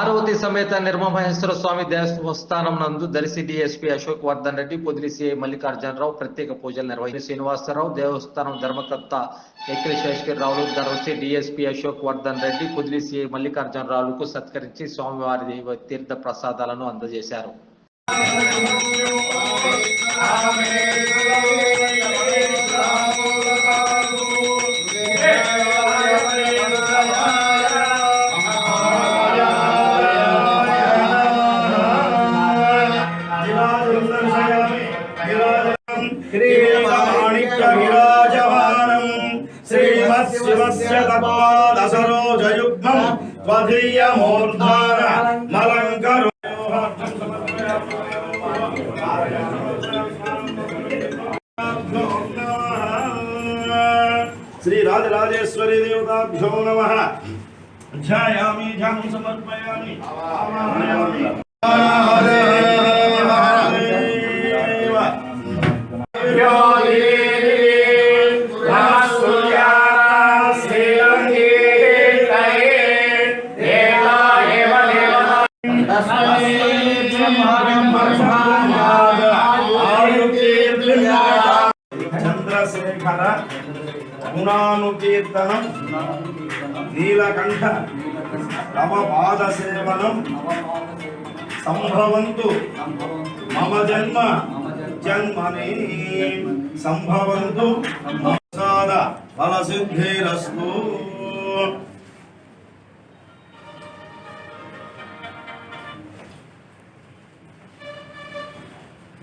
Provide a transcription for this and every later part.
సమేత నిర్మమహేశ్వర స్వామి దేవస్థానం నందు Darsi DSP Ashok Vardhan Reddy Podili CI Mallikarjunarao ప్రత్యేక పూజలు నిర్వహించి శ్రీనివాసరావు దేవస్థానం ధర్మకర్త ఎక్కిలి శేషగిరిరావులు దర్శి డిఎస్పీ అశోక్ వర్ధన్ రెడ్డి పొదిలి సిఐ మల్లికార్జునరావులకు సత్కరించి స్వామివారి తీర్థ ప్రసాదాలను అందజేశారు. शिवस्य तपोदसरोजयुग्मम् त्वदीयमोद्धार मलङ्करो श्री राज राजेश्वरी देवता भ्यो नमः। ध्यायामि ध्यानं समर्पयामि। చంద్రశేఖర గుణానుకీర్తనం నీలకంఠ నవపాద సేవనం సంభవంతు మమ జన్మ జన్మని సంభవంతు ప్రసాద ఫలసిద్ధిరస్తు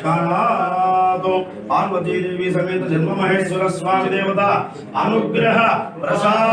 శత పార్వతీదేవి సమేత జన్మ మహేశ్వర స్వామి దేవత. అనుగ్రహ ప్రసాద